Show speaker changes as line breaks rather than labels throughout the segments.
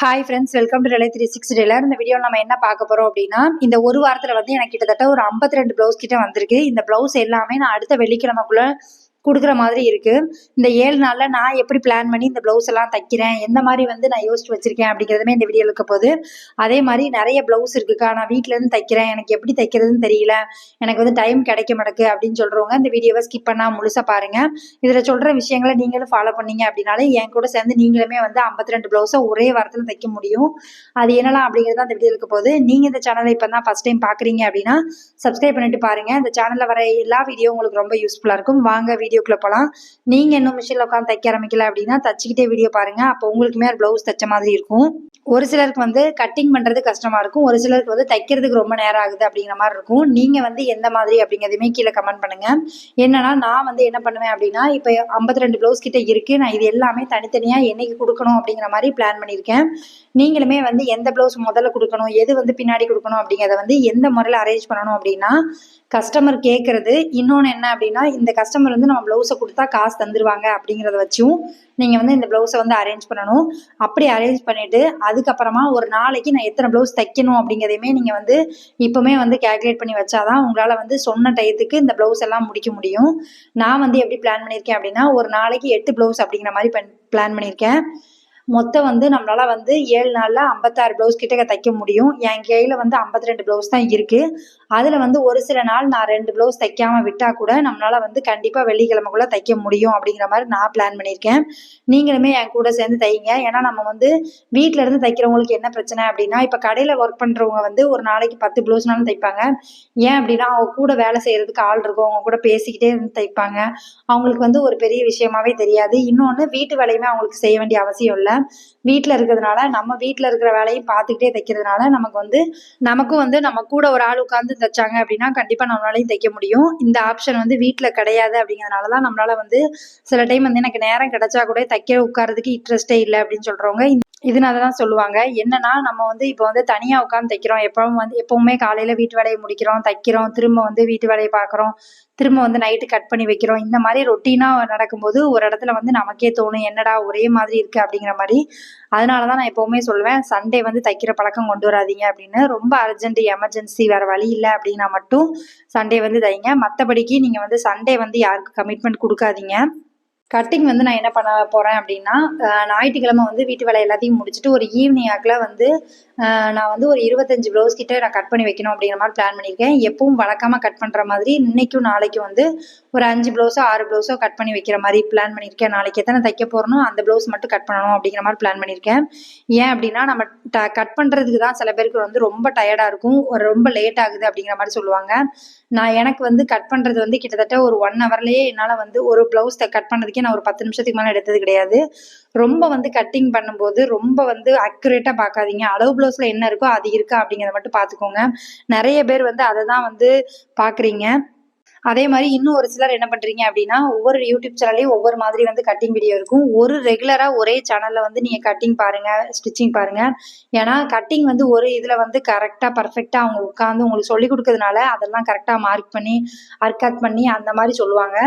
Hi friends welcome to relay three six tailor இந்த வீடியோவில் நம்ம என்ன பார்க்க போகிறோம் அப்படின்னா இந்த ஒரு வாரத்தில் வந்து எனக்கு கிட்டத்தட்ட ஒரு 52 ரெண்டு ப்ளவுஸ் கிட்ட வந்திருக்கு. இந்த ப்ளவுஸ் எல்லாமே நான் அடுத்த வெள்ளிக்கிழமைக்குள்ள கொடுக்குற மாதிரி இருக்குது இந்த ஏழு நாளில் நான் எப்படி பிளான் பண்ணி இந்த ப்ளவுஸ் எல்லாம் தைக்கிறேன்? எந்த மாதிரி வந்து நான் யோசிச்சு வச்சுருக்கேன் அப்படிங்கிறதுமே இந்த வீடியோ இருக்க போகுது அதே மாதிரி நிறைய ப்ளவுஸ் இருக்குக்கா நான் வீட்டிலேருந்து தைக்கிறேன். எனக்கு எப்படி தைக்கிறதுன்னு தெரியல. எனக்கு வந்து டைம் கிடைக்க மாட்டேக்கு அப்படின்னு சொல்கிறவங்க இந்த வீடியோவை ஸ்கிப் பண்ணால் முழுசா பாருங்கள் இதில் சொல்கிற விஷயங்களை நீங்களும் ஃபாலோ பண்ணீங்க அப்படின்னாலே என் கூட சேர்ந்து நீங்களுமே வந்து 52 ரெண்டு ப்ளவுஸை ஒரே வாரத்தில் தைக்க முடியும். அது என்னலாம் அப்படிங்கிறது அந்த வீடியோ இருக்க போகுது நீங்கள் இந்த சேனலை இப்போ தான் ஃபர்ஸ்ட் டைம் பார்க்குறீங்க அப்படின்னா சப்ஸ்கிரைப் பண்ணிட்டு பாருங்கள் இந்த சேனலில் வர எல்லா வீடியோ உங்களுக்கு ரொம்ப யூஸ்ஃபுல்லாக இருக்கும். வாங்க வீடியோக்குள்ள போகலாம் நீங்க இன்னும் மிஷினில் உட்காந்து தைக்க ஆரம்பிக்கல அப்படின்னா தச்சுக்கிட்டே வீடியோ பாருங்க. அப்போ உங்களுக்குமே ப்ளவுஸ் தைச்ச மாதிரி இருக்கும். ஒரு சிலருக்கு வந்து கட்டிங் பண்ணுறது கஷ்டமா இருக்கும். ஒரு சிலருக்கு வந்து தைக்கிறதுக்கு ரொம்ப நேரம் ஆகுது அப்படிங்கிற மாதிரி இருக்கும். நீங்கள் வந்து எந்த மாதிரி அப்படிங்கிறதுமே கீழே கமெண்ட் பண்ணுங்க. என்னன்னா நான் வந்து என்ன பண்ணுவேன் அப்படின்னா இப்போ 52 ரெண்டு ப்ளவுஸ் கிட்ட இருக்கு. நான் இது எல்லாமே தனித்தனியாக என்னைக்கு கொடுக்கணும் அப்படிங்கிற மாதிரி பிளான் பண்ணியிருக்கேன். நீங்களுமே வந்து எந்த ப்ளவுஸ் முதல்ல கொடுக்கணும் எது வந்து பின்னாடி கொடுக்கணும் அப்படிங்கிறத வந்து எந்த முறையில் அரேஞ்ச் பண்ணணும் அப்படின்னா கஸ்டமர் கேட்கறது இன்னொன்று என்ன அப்படின்னா இந்த கஸ்டமர் வந்து நம்ம ப்ளவுஸை கொடுத்தா காசு தந்துருவாங்க அப்படிங்கிறத வச்சும் நீங்கள் வந்து இந்த ப்ளவுஸை வந்து அரேஞ்ச் பண்ணணும். அப்படி அரேஞ்ச் பண்ணிவிட்டு அதுக்கப்புறமா ஒரு நாளைக்கு நான் எத்தனை ப்ளவுஸ் தைக்கணும் அப்படிங்கிறதையுமே நீங்கள் வந்து இப்போவுமே வந்து கேல்குலேட் பண்ணி வச்சாதான் உங்களால் வந்து சொன்ன டயத்துக்கு இந்த ப்ளவுஸ் எல்லாம் முடிக்க முடியும். நான் வந்து எப்படி பிளான் பண்ணியிருக்கேன் அப்படின்னா ஒரு நாளைக்கு எட்டு ப்ளவுஸ் அப்படிங்கிற மாதிரி பிளான் பண்ணியிருக்கேன். மொத்தம் வந்து நம்மளால வந்து ஏழு நாளில் ஐம்பத்தாறு ப்ளவுஸ் கிட்ட தைக்க முடியும். என் கையில் வந்து 52 ரெண்டு ப்ளவுஸ் தான் இருக்குது அதில் வந்து ஒரு சில நாள் நான் ரெண்டு ப்ளவுஸ் தைக்காம விட்டால் கூட நம்மளால வந்து கண்டிப்பாக வெள்ளிக்கிழமைக்குள்ளே தைக்க முடியும் அப்படிங்கிற மாதிரி நான் பிளான் பண்ணியிருக்கேன். நீங்களுமே என் கூட சேர்ந்து தைங்க. ஏன்னா நம்ம வந்து வீட்டில இருந்து தைக்கிறவங்களுக்கு என்ன பிரச்சனை அப்படின்னா இப்போ கடையில் ஒர்க் பண்ணுறவங்க வந்து ஒரு நாளைக்கு பத்து ப்ளவுஸ்னாலும் தைப்பாங்க. ஏன் அப்படின்னா அவங்க கூட வேலை செய்யறதுக்கு ஆள் இருக்கும். அவங்க கூட பேசிக்கிட்டே இருந்து தைப்பாங்க. அவங்களுக்கு வந்து ஒரு பெரிய விஷயமாவே தெரியாது. இன்னொன்று வீட்டு வேலையுமே அவங்களுக்கு செய்ய வேண்டிய அவசியம் இல்லை. வீட்டில் இருக்கிறதுனால நம்ம வீட்டில் இருக்கிற வேலையும் பார்த்துக்கிட்டே தைக்கிறதுனால நமக்கு வந்து நமக்கும் வந்து நம்ம கூட ஒரு ஆள் உட்காந்து தைச்சாங்க அப்படின்னா கண்டிப்பாக நம்மளாலையும் தைக்க முடியும். இந்த ஆப்ஷன் வந்து வீட்டில் கிடையாது அப்படிங்கிறதுனால தான் நம்மளால வந்து சில டைம் வந்து எனக்கு நேரம் கிடைச்சா கூட தைக்க உட்காரதுக்கு இன்ட்ரெஸ்டே இல்லை அப்படின்னு சொல்கிறவங்க இதனால தான் சொல்லுவாங்க. என்னன்னா நம்ம வந்து இப்போ வந்து தனியாக உட்காந்து தைக்கிறோம். எப்பவும் வந்து எப்பவுமே காலையில் வீட்டு வேலையை முடிக்கிறோம் தைக்கிறோம் திரும்ப வந்து வீட்டு வேலையை பார்க்குறோம் திரும்ப வந்து நைட்டு கட் பண்ணி வைக்கிறோம். இந்த மாதிரி ரொட்டீனாக நடக்கும்போது ஒரு இடத்துல வந்து நமக்கே தோணும் என்னடா ஒரே மாதிரி இருக்குது அப்படிங்கிற மாதிரி. அதனால தான் நான் எப்போவுமே சொல்லுவேன் சண்டே வந்து தைக்கிற பழக்கம் கொண்டு வராதீங்க அப்படின்னு. ரொம்ப அர்ஜென்ட் எமர்ஜென்சி வேறு வழி இல்லை அப்படின்னா மட்டும் சண்டே வந்து தைங்க. மற்றபடிக்கு நீங்கள் வந்து சண்டே வந்து யாருக்கும் கமிட்மெண்ட் கொடுக்காதீங்க. கட்டிங் வந்து நான் என்ன பண்ண போகிறேன் அப்படின்னா ஞாயிற்றுக்கிழமை வந்து வீட்டு வேலை எல்லாத்தையும் முடிச்சுட்டு ஒரு ஈவினிங் ஆக்கில் வந்து நான் வந்து ஒரு இருபத்தஞ்சு ப்ளவுஸ் கிட்ட நான் கட் பண்ணி வைக்கணும் அப்படிங்கிற மாதிரி பிளான் பண்ணியிருக்கேன். எப்பவும் வழக்கமாக கட் பண்ணுற மாதிரி இன்னைக்கும் நாளைக்கும் வந்து ஒரு அஞ்சு ப்ளவுஸோ ஆறு ப்ளவுஸோ கட் பண்ணி வைக்கிற மாதிரி பிளான் பண்ணியிருக்கேன். நாளைக்கு எத்தனை தைக்க போகிறனோ அந்த ப்ளவுஸ் மட்டும் கட் பண்ணணும் அப்படிங்கிற மாதிரி பிளான் பண்ணியிருக்கேன். ஏன் அப்படின்னா நம்ம ட கட் பண்ணுறதுக்கு தான் சில பேருக்கு வந்து ரொம்ப டயர்டாக இருக்கும். ஒரு ரொம்ப லேட் ஆகுது அப்படிங்கிற மாதிரி சொல்லுவாங்க. நான் எனக்கு வந்து கட் பண்ணுறது வந்து கிட்டத்தட்ட ஒரு ஒன் ஹவர்லேயே என்னால் வந்து ஒரு ப்ளவுஸ் கட் வரைக்கும் நான் ஒரு பத்து நிமிஷத்துக்கு மேலே எடுத்தது கிடையாது. ரொம்ப வந்து கட்டிங் பண்ணும்போது ரொம்ப வந்து அக்யூரேட்டாக பார்க்காதீங்க அளவு ப்ளவுஸில் என்ன இருக்கோ அது இருக்கா அப்படிங்கிறத மட்டும் பார்த்துக்கோங்க நிறைய பேர் வந்து அதை தான் வந்து பார்க்குறீங்க அதே மாதிரி இன்னும் ஒரு சிலர் என்ன பண்றீங்க அப்படின்னா ஒவ்வொரு யூடியூப் சேனல்லையும் ஒவ்வொரு மாதிரி வந்து கட்டிங் வீடியோ இருக்கும். ஒரு ரெகுலரா ஒரே சேனல்ல வந்து நீங்க கட்டிங் பாருங்க ஸ்டிச்சிங் பாருங்க. ஏன்னா கட்டிங் வந்து ஒரு இதுல வந்து கரெக்டா பர்ஃபெக்டா அவங்க உட்காந்து உங்களுக்கு சொல்லி கொடுக்கறதுனால அதெல்லாம் கரெக்டா மார்க் பண்ணி அர்கட் பண்ணி அந்த மாதிரி சொல்லுவாங்க.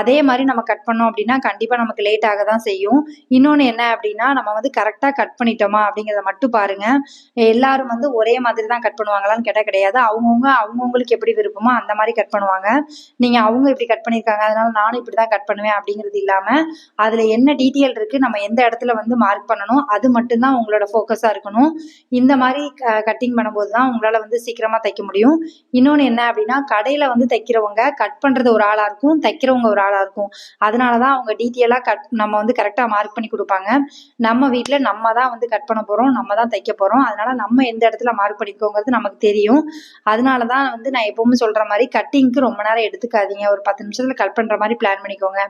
அதே மாதிரி நம்ம கட் பண்ணோம் அப்படின்னா கண்டிப்பா நமக்கு லேட் ஆக தான் செய்யும். இன்னொன்று என்ன அப்படின்னா நம்ம வந்து கரெக்டா கட் பண்ணிட்டோமா அப்படிங்கிறத மட்டும் பாருங்க. எல்லாரும் வந்து ஒரே மாதிரி தான் கட் பண்ணுவாங்களான்னு கேட்டால் கிடையாது. அவங்கவுங்க அவங்கவுங்களுக்கு எப்படி விருப்பமோ அந்த மாதிரி கட் பண்ணுவாங்க. நீங்க அவங்க இப்படி கட் பண்ணியிருக்காங்க அதனால நானும் இப்படி தான் கட் பண்ணுவேன் அப்படிங்கிறது இல்லாம அதுல என்ன டீட்டெயில் இருக்கு நம்ம எந்த இடத்துல வந்து மார்க் பண்ணணும் அது மட்டும்தான் உங்களோட ஃபோக்கஸா இருக்கணும். இந்த மாதிரி கட்டிங் பண்ணும்போது தான் உங்களால வந்து சீக்கிரமா தைக்க முடியும். இன்னொன்று என்ன அப்படின்னா கடையில வந்து தைக்கிறவங்க கட் பண்றது ஒரு ஆளா இருக்கும் தைக்கிறவங்க ஒரு ஆளா இருக்கும். அதனால தான் அவங்க டீட்டெயிலாக கட் நம்ம வந்து கரெக்டாக மார்க் பண்ணி கொடுப்பாங்க. நம்ம வீட்டில் நம்ம தான் வந்து கட் பண்ண போகிறோம் நம்ம தான் தைக்க போகிறோம் அதனால நம்ம எந்த இடத்துல மார்க் பண்ணிக்கோங்கிறது நமக்கு தெரியும். அதனால தான் வந்து நான் எப்பவுமே சொல்கிற மாதிரி கட்டிங்க்கு ரொம்ப நேரம் எடுத்துக்காதீங்க. ஒரு பத்து நிமிஷத்தில் கட் பண்ணுற மாதிரி பிளான் பண்ணிக்கோங்க.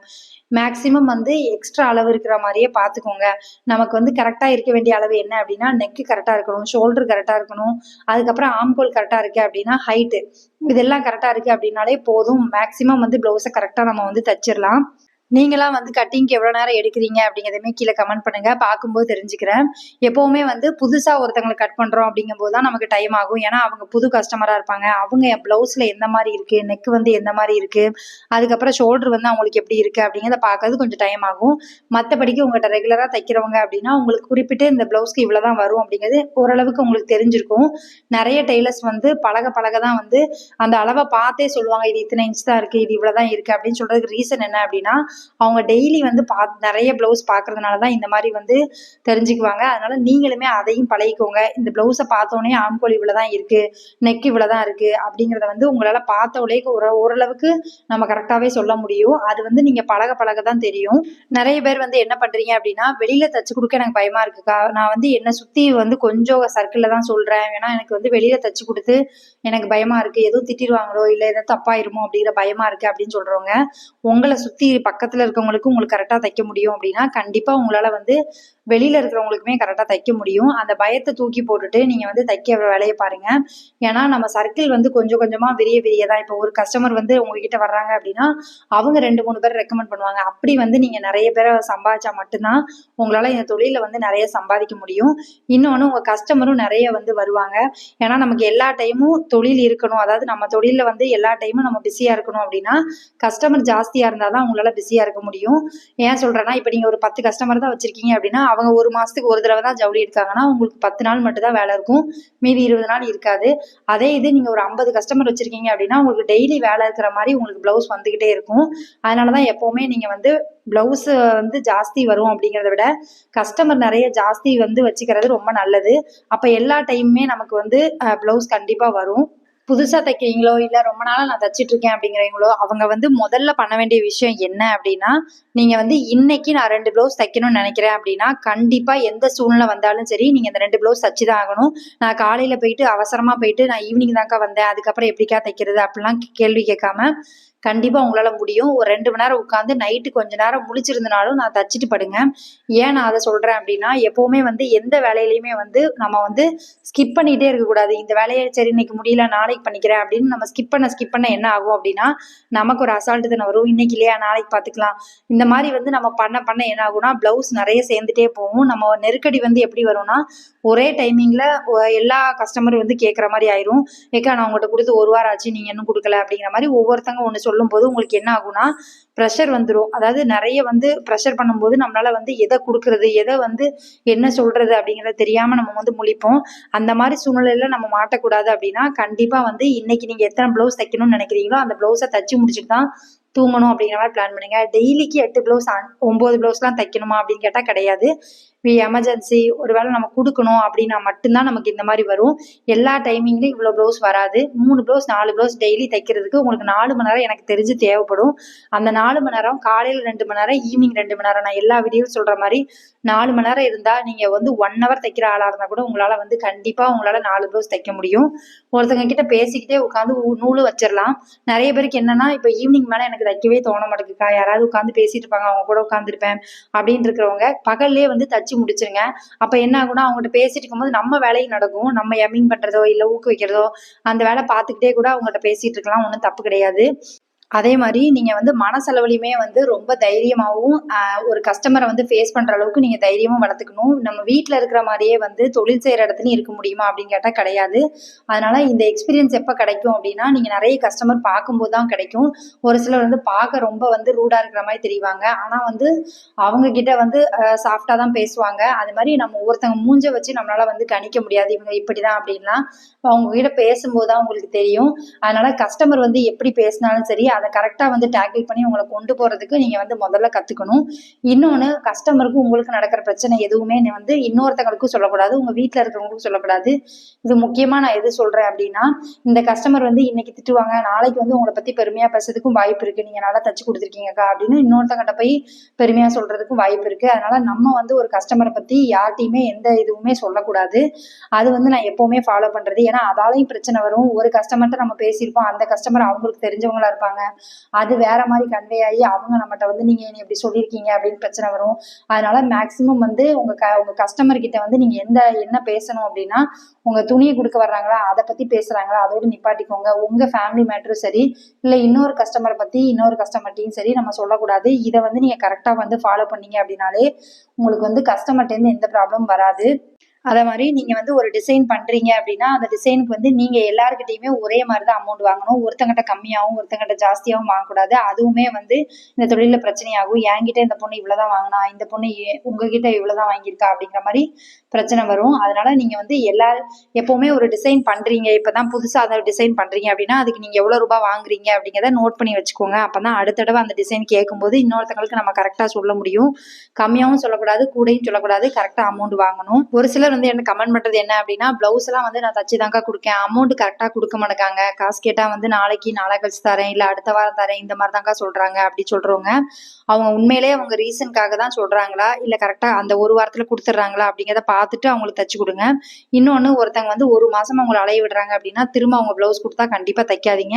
மேக்ஸிமம் வந்து எக்ஸ்ட்ரா அளவு இருக்கிற மாதிரியே பார்த்துக்கோங்க நமக்கு வந்து கரெக்டாக இருக்க வேண்டிய அளவு என்ன அப்படின்னா நெக்கு கரெக்டாக இருக்கணும் ஷோல்டர் கரெக்டாக இருக்கணும் அதுக்கப்புறம் ஆம்கோல் கரெக்டாக இருக்கு அப்படின்னா ஹைட்டு இதெல்லாம் கரெக்டாக இருக்கு அப்படின்னாலே போதும். மேக்ஸிமம் வந்து ப்ளவுஸை கரெக்டாக நம்ம வந்து தச்சிடலாம். நீங்களாம் வந்து கட்டிங்க்கு எவ்வளோ நேரம் எடுக்கிறீங்க அப்படிங்கிறதையுமே கீழே கமெண்ட் பண்ணுங்க. பார்க்கும்போது தெரிஞ்சுக்கிறேன். எப்போவுமே வந்து புதுசாக ஒருத்தவங்களை கட் பண்ணுறோம் அப்படிங்கும்போது தான் நமக்கு டைம் ஆகும். ஏன்னா அவங்க புது கஸ்டமராக இருப்பாங்க. அவங்க என் ப்ளவுஸில் எந்த மாதிரி இருக்குது நெக் வந்து எந்த மாதிரி இருக்குது அதுக்கப்புறம் ஷோல்டர் வந்து அவங்களுக்கு எப்படி இருக்குது அப்படிங்கிறத பார்க்கறது கொஞ்சம் டைம் ஆகும். மற்றபடிக்கு உங்கள்கிட்ட ரெகுலராக தைக்கிறவங்க அப்படின்னா உங்களுக்கு குறிப்பிட்டு இந்த ப்ளவுஸ்க்கு இவ்வளோ தான் வரும் அப்படிங்கிறது ஓரளவுக்கு உங்களுக்கு தெரிஞ்சிருக்கும். நிறைய டெய்லர்ஸ் வந்து பழக பழக தான் வந்து அந்த அளவை பார்த்தே சொல்லுவாங்க. இது இத்தனை இன்ச் தான் இருக்குது இது இவ்வளோ தான் இருக்குது அப்படின்னு சொல்கிறதுக்கு ரீசன் என்ன அப்படின்னா அவங்க டெய்லி வந்து பா நிறைய ப்ளவுஸ் பார்க்கறதுனால தான் இந்த மாதிரி வந்து தெரிஞ்சுக்குவாங்க. அதனால நீங்களுமே அதையும் பழகிக்கோங்க. இந்த ப்ளவுஸை பார்த்தோன்னே ஆம்கோல் இவ்வளோ தான் இருக்குது நெக் இவ்வளோ தான் இருக்குது அப்படிங்கிறத வந்து உங்களால் பார்த்தோடே ஒரு ஓரளவுக்கு நம்ம கரெக்டாகவே சொல்ல முடியும். அது வந்து நீங்கள் பழக பழக தான் தெரியும். நிறைய பேர் வந்து என்ன பண்ணுறீங்க அப்படின்னா வெளியில் தச்சு கொடுக்க எனக்கு பயமாக இருக்குக்கா. நான் வந்து என்னை சுற்றி வந்து கொஞ்சம் சர்க்கிளில் தான் சொல்கிறேன் ஏன்னா எனக்கு வந்து வெளியில் தச்சு கொடுத்து எனக்கு பயமாக இருக்குது எதுவும் திட்டிடுவாங்களோ இல்லை எதாவது தப்பாயிருமோ அப்படிங்கிற பயமாக இருக்குது அப்படின்னு சொல்கிறவங்க உங்களை சுற்றி பக்கத்தில் இருக்கவங்களுக்கும் உங்களுக்கு கரெக்டாக தைக்க முடியும் அப்படின்னா கண்டிப்பாக உங்களால் வந்து வெளியில் இருக்கிறவங்களுக்குமே கரெக்டாக தைக்க முடியும். அந்த பயத்தை தூக்கி போட்டுட்டு நீங்கள் வந்து தைக்க வேலையை பாருங்கள் ஏன்னா நம்ம சர்க்கிள் வந்து கொஞ்சம் கொஞ்சமாக விரிய விரிய தான். இப்போ ஒரு கஸ்டமர் வந்து உங்ககிட்ட வர்றாங்க அப்படின்னா அவங்க ரெண்டு மூணு பேர் ரெக்கமெண்ட் பண்ணுவாங்க. அப்படி வந்து நீங்கள் நிறைய பேரை சம்பாதிச்சா மட்டும்தான் உங்களால் இந்த தொழிலில் வந்து நிறைய சம்பாதிக்க முடியும். இன்னொன்று உங்கள் கஸ்டமரும் நிறைய வந்து வருவாங்க. ஏன்னா நமக்கு எல்லா டைமும் தொழில் இருக்கணும். அதாவது நம்ம தொழிலில் வந்து எல்லா டைமும் நம்ம பிஸியாக இருக்கணும் அப்படின்னா கஸ்டமர் ஜாஸ்தியாக இருந்தால் தான் உங்களால் பிஸியாக இருக்க முடியும். ஏன் சொல்கிறேன்னா இப்போ நீங்கள் ஒரு பத்து கஸ்டமர் தான் வச்சுருக்கீங்க அப்படின்னா அவங்க ஒரு மாதத்துக்கு ஒரு தடவை தான் ஜவுளி எடுக்காங்கன்னா உங்களுக்கு பத்து நாள் மட்டும் தான் வேலை இருக்கும். மீதி இருபது நாள் இருக்காது. அதே இது நீங்கள் ஒரு ஐம்பது கஸ்டமர் வச்சுருக்கீங்க அப்படின்னா உங்களுக்கு டெய்லி வேலை இருக்கிற மாதிரி உங்களுக்கு ப்ளவுஸ் வந்துக்கிட்டே இருக்கும். அதனால தான் எப்போவுமே நீங்கள் வந்து ப்ளவுஸு வந்து ஜாஸ்தி வரும் அப்படிங்கிறத விட கஸ்டமர் நிறைய ஜாஸ்தி வந்து வச்சுக்கிறது ரொம்ப நல்லது. அப்போ எல்லா டைமுமே நமக்கு வந்து ப்ளவுஸ் கண்டிப்பாக வரும். புதுசாக தைக்கிறீங்களோ இல்லை ரொம்ப நாளாக நான் தச்சிட்டு இருக்கேன் அப்படிங்கிறீங்களோ அவங்க வந்து முதல்ல பண்ண வேண்டிய விஷயம் என்ன அப்படின்னா நீங்கள் வந்து இன்னைக்கு நான் ரெண்டு ப்ளவுஸ் தைக்கணும்னு நினைக்கிறேன் அப்படின்னா கண்டிப்பாக எந்த சூழ்நிலை வந்தாலும் சரி நீங்கள் இந்த ரெண்டு ப்ளவுஸ் தச்சு தான் ஆகணும். நான் காலையில் போயிட்டு அவசரமாக போயிட்டு நான் ஈவினிங் தான்க்கா வந்தேன் அதுக்கப்புறம் எப்படிக்கா தைக்கிறது அப்படிலாம் கேள்வி கேட்காம கண்டிப்பாக உங்களால் முடியும். ஒரு ரெண்டு மணி நேரம் உட்காந்து நைட்டு கொஞ்ச நேரம் முழிச்சிருந்தனாலும் நான் தச்சுட்டு படுங்க. ஏன் நான் அதை சொல்கிறேன் அப்படின்னா எப்போவுமே வந்து எந்த வேலையிலையுமே வந்து நம்ம வந்து ஸ்கிப் பண்ணிகிட்டே இருக்கக்கூடாது இந்த வேலையை சரி இன்னைக்கு முடியல நாளைக்கு பண்ணிக்கிறேன் அப்படின்னு நம்ம ஸ்கிப் பண்ண ஸ்கிப் பண்ண என்ன ஆகும் அப்படின்னா நமக்கு ஒரு அசால்ட்டு தானே வரும். இன்னைக்கு இல்லையா நாளைக்கு பார்த்துக்கலாம். இந்த மாதிரி வந்து நம்ம பண்ண பண்ண என்ன ஆகும்னா ப்ளவுஸ் நிறைய சேர்ந்துட்டே போகும். நம்ம நெருக்கடி வந்து எப்படி வரும்னா ஒரே டைமிங்கில் எல்லா கஸ்டமரும் வந்து கேட்குற மாதிரி ஆயிரும். ஏக்கா நான் உங்கள்கிட்ட கொடுத்து ஒரு வாரம் ஆச்சு நீங்கள் இன்னும் கொடுக்கல அப்படிங்கிற மாதிரி ஒவ்வொருத்தங்க ஒன்று சொல்லும்போது உங்களுக்கு என்ன ஆகும்னா ப்ரெஷர் வந்துடும் அதாவது நிறைய வந்து ப்ரெஷர் பண்ணும்போது நம்மளால வந்து எதை கொடுக்கறது எதை வந்து என்ன சொல்றது அப்படிங்கிறத தெரியாம நம்ம வந்து முழிப்போம். அந்த மாதிரி சூழ்நிலையில நம்ம மாட்டக்கூடாது அப்படின்னா கண்டிப்பா வந்து இன்னைக்கு நீங்க எத்தனை ப்ளவுஸ் தைக்கணும்னு நினைக்கிறீங்களோ அந்த ப்ளவுஸை தச்சு முடிச்சுட்டு தான் தூங்கணும் அப்படிங்கிற மாதிரி பிளான் பண்ணுங்க. டெய்லிக்கு எட்டு ப்ளவுஸ் ஒம்பது ப்ளவுஸ்லாம் தைக்கணுமா அப்படின்னு கேட்டால் கிடையாது. எமர்ஜென்சி ஒருவேளை நம்ம கொடுக்கணும் அப்படின்னா மட்டும்தான் நமக்கு இந்த மாதிரி வரும். எல்லா டைமிங்லையும் இவ்வளோ ப்ளவுஸ் வராது. மூணு ப்ளவுஸ் நாலு ப்ளவுஸ் டெய்லி தைக்கிறதுக்கு உங்களுக்கு நாலு மணி நேரம் எனக்கு தெரிஞ்சு தேவைப்படும். அந்த நாலு மணி நேரம் காலையில் ரெண்டு மணி நேரம் ஈவினிங் ரெண்டு மணி நேரம் நான் எல்லா வீடியோவும் சொல்கிற மாதிரி நாலு மணி நேரம் இருந்தால் நீங்கள் வந்து ஒன் ஹவர் தைக்கிற ஆளாக இருந்தால் கூட உங்களால் வந்து கண்டிப்பாக உங்களால் நாலு ப்ளவுஸ் தைக்க முடியும். ஒருத்தங்க கிட்ட பேசிக்கிட்டே உட்காந்து நூலு வச்சிடலாம் நிறைய பேருக்கு என்னன்னா இப்போ ஈவினிங் மேலே எனக்கு தைக்கவே தோண மாட்டேங்குக்கா யாராவது உட்காந்து பேசிட்டு இருப்பாங்க அவங்க கூட உட்காந்துருப்பேன் அப்படின்னு இருக்கிறவங்க பகல்லே வந்து தச்சு முடிச்சிருங்க. அப்ப என்ன ஆகும்னா அவங்ககிட்ட பேசிட்டு இருக்கும்போது நம்ம வேலையும் நடக்கும். நம்ம எமிங் பண்றதோ இல்லை ஊக்குவிக்கிறதோ அந்த வேலை பார்த்துக்கிட்டே கூட அவங்ககிட்ட பேசிட்டு இருக்கலாம். ஒன்றும் தப்பு கிடையாது. அதே மாதிரி நீங்கள் வந்து மனசளவுலையுமே வந்து ரொம்ப தைரியமாகவும் ஒரு கஸ்டமரை வந்து ஃபேஸ் பண்ணுற அளவுக்கு நீங்கள் தைரியமும் வளர்த்துக்கணும். நம்ம வீட்டில் இருக்கிற மாதிரியே வந்து தொழில் செய்கிற இடத்துலையும் இருக்க முடியுமா அப்படின்னு கேட்டால் கிடையாது. அதனால் இந்த எக்ஸ்பீரியன்ஸ் எப்போ கிடைக்கும் அப்படின்னா நீங்கள் நிறைய கஸ்டமர் பார்க்கும்போது தான் கிடைக்கும். ஒரு சிலர் வந்து பார்க்க ரொம்ப வந்து ரூடாக இருக்கிற மாதிரி தெரிவாங்க. ஆனால் வந்து அவங்கக்கிட்ட வந்து சாஃப்டாக தான் பேசுவாங்க. அது மாதிரி நம்ம ஒருத்தவங்க மூஞ்ச வச்சு நம்மளால் வந்து கணிக்க முடியாது. இவங்க இப்படி தான் அப்படின்லாம் அவங்கக்கிட்ட பேசும்போது தான் உங்களுக்கு தெரியும். அதனால் கஸ்டமர் வந்து எப்படி பேசினாலும் சரி அதை கரெக்டாக வந்து டேக்கிள் பண்ணி உங்களை கொண்டு போகிறதுக்கு நீங்கள் வந்து முதல்ல கற்றுக்கணும் இன்னொன்று கஸ்டமருக்கும் உங்களுக்கு நடக்கிற பிரச்சனை எதுவுமே வந்து இன்னொருத்தங்களுக்கும் சொல்லக்கூடாது உங்கள் வீட்டில் இருக்கிறவங்களுக்கும் சொல்லக்கூடாது. இது முக்கியமாக நான் எது சொல்கிறேன் அப்படின்னா இந்த கஸ்டமர் வந்து இன்னைக்கு திட்டுவாங்க நாளைக்கு வந்து உங்களை பற்றி பெருமையாக பேசுறதுக்கும் வாய்ப்பு இருக்குது நீங்கள் நல்லா தச்சு கொடுத்துருக்கீங்கக்கா அப்படின்னு இன்னொருத்தங்கிட்ட போய் பெருமையாக சொல்கிறதுக்கும் வாய்ப்பு இருக்குது அதனால் நம்ம வந்து ஒரு கஸ்டமரை பற்றி யார்ட்டையுமே எந்த இதுவுமே சொல்லக்கூடாது. அது வந்து நான் எப்போவுமே ஃபாலோ பண்ணுறது ஏன்னா அதாலையும் பிரச்சனை வரும். ஒரு கஸ்டமர்கிட்ட நம்ம பேசியிருப்போம். அந்த கஸ்டமர் அவங்களுக்கு தெரிஞ்சவங்களா இருப்பாங்க. அது வேற மாதிரி கன்வே ஆகி அவங்க நம்மகிட்ட வந்து நீங்கள் என்னை இப்படி சொல்லியிருக்கீங்க அப்படின்னு பிரச்சனை வரும். அதனால மேக்சிமம் வந்து உங்கள் க உங்கள் கஸ்டமர் கிட்ட வந்து நீங்கள் எந்த என்ன பேசணும் அப்படின்னா உங்கள் துணியை கொடுக்க வர்றாங்களா அதை பற்றி பேசுறாங்களா அதோடு நிப்பாட்டிக்கோங்க. உங்கள் ஃபேமிலி மேட்டரும் சரி இல்லை இன்னொரு கஸ்டமரை பற்றி இன்னொரு கஸ்டமர்ட்டையும் சரி நம்ம சொல்லக்கூடாது. இதை வந்து நீங்கள் கரெக்டாக வந்து ஃபாலோ பண்ணீங்க அப்படின்னாலே உங்களுக்கு வந்து கஸ்டமர்ட்டேருந்து எந்த ப்ராப்ளம் வராது. அதே மாதிரி நீங்கள் வந்து ஒரு டிசைன் பண்ணுறீங்க அப்படின்னா அந்த டிசைனுக்கு வந்து நீங்கள் எல்லாருக்கிட்டையுமே ஒரே மாதிரி தான் அமௌண்ட் வாங்கணும். ஒருத்தங்கிட்ட கம்மியாகவும் ஒருத்தங்கிட்ட ஜாஸ்தியாகவும் வாங்கக்கூடாது. அதுவுமே வந்து இந்த தொழிலில் பிரச்சனையாகும். என்கிட்ட இந்த பொண்ணு இவ்வளோ தான் வாங்கினா இந்த பொண்ணு உங்ககிட்ட இவ்வளோ தான் வாங்கியிருக்கா அப்படிங்கிற மாதிரி பிரச்சனை வரும். அதனால நீங்கள் வந்து எல்லா எப்போவுமே ஒரு டிசைன் பண்ணுறீங்க இப்போ தான் புதுசாக அதை டிசைன் பண்ணுறீங்க அப்படின்னா அதுக்கு நீங்கள் எவ்வளோ ரூபாய் வாங்குறீங்க அப்படிங்கிறத நோட் பண்ணி வச்சுக்கோங்க. அப்போ தான் அடுத்த தடவை அந்த டிசைன் கேட்கும்போது இன்னொருத்தங்களுக்கு நம்ம கரெக்டாக சொல்ல முடியும். கம்மியாகவும் சொல்லக்கூடாது கூடயும் சொல்லக்கூடாது கரெக்டாக அமௌண்ட் வாங்கணும். ஒரு சிலர் வந்து என்ன கமெண்ட் பண்ணுறது என்ன அப்படின்னா ப்ளவுஸ் எல்லாம் வந்து நான் தச்சு தாங்க கொடுக்கேன் அமௌண்ட் கரெக்டாக கொடுக்க மாட்டேங்காங்க. காசு கேட்டால் வந்து நாளைக்கு நாளை கழிச்சு தரேன் இல்லை அடுத்த வாரம் தரேன் இந்த மாதிரி தாங்க சொல்கிறாங்க அப்படி சொல்கிறவங்க அவங்க உண்மையிலேயே அவங்க ரீசனுக்காக தான் சொல்கிறாங்களா இல்லை கரெக்டாக அந்த ஒரு வாரத்தில் கொடுத்துட்றாங்களா? அப்படிங்கிறத பார்த்துட்டு அவங்களுக்கு தச்சு கொடுங்க. இன்னொன்று ஒருத்தங்க வந்து ஒரு மாதம் அவங்கள அலைய விடுறாங்க அப்படின்னா திரும்ப அவங்க ப்ளவுஸ் கொடுத்தா கண்டிப்பாக தைக்காதீங்க.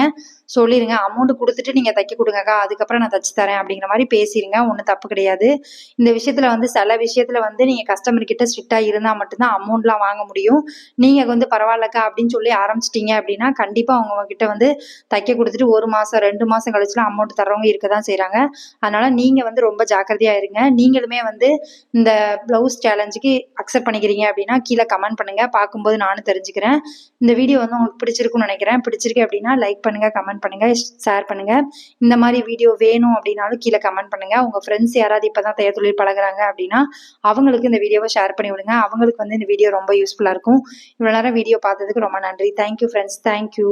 சொல்லிடுங்க அமௌண்ட் கொடுத்துட்டு நீங்கள் தைக்க கொடுங்கக்கா. அதுக்கப்புறம் நான் தச்சு தரேன் அப்படிங்கிற மாதிரி பேசிடுங்க ஒன்றும் தப்பு கிடையாது. இந்த விஷயத்தில் வந்து சில விஷயத்தில் வந்து நீங்கள் கஸ்டமர் கிட்ட ஸ்ட்ரிக்டாக இருந்தால் மட்டும்தான் அமௌண்ட்லாம் வாங்க முடியும். நீங்கள் வந்து பரவாயில்லக்கா அப்படின்னு சொல்லி ஆரம்பிச்சிட்டிங்க அப்படின்னா கண்டிப்பாக அவங்க உங்ககிட்ட வந்து தைக்க கொடுத்துட்டு ஒரு மாதம் ரெண்டு மாதம் கழிச்சுலாம் அமௌண்ட் தரவங்க இருக்க தான் செய்கிறாங்க அதனால் நீங்கள் வந்து ரொம்ப ஜாக்கிரதையாக இருங்க. நீங்களுமே வந்து இந்த ப்ளவுஸ் சேலஞ்சுக்கு அக்செப்ட் பண்ணிக்கிறீங்க அப்படின்னா கீழே கமெண்ட் பண்ணுங்கள் பார்க்கும்போது நானும் தெரிஞ்சுக்கிறேன். இந்த வீடியோ வந்து உங்களுக்கு பிடிச்சிருக்கும்னு நினைக்கிறேன். பிடிச்சிருக்கு அப்படின்னா லைக் பண்ணுங்கள் கமெண்ட் பண்ணுங்கள் ஷேர் பண்ணுங்கள் இந்த மாதிரி வீடியோ வேணும் அப்படின்னாலும் கீழே கமெண்ட் பண்ணுங்கள் உங்கள் ஃப்ரெண்ட்ஸ் யாராவது இப்போ தான் தையல் தொழில் பழகுறாங்க அப்படின்னா அவங்களுக்கு இந்த வீடியோவை ஷேர் பண்ணி விடுங்க. அவங்களுக்கு வந்து இந்த வீடியோ ரொம்ப யூஸ்ஃபுல்லாக இருக்கும். இவ்வளோ நேரம் வீடியோ பார்த்ததுக்கு ரொம்ப நன்றி. Thank you friends thank you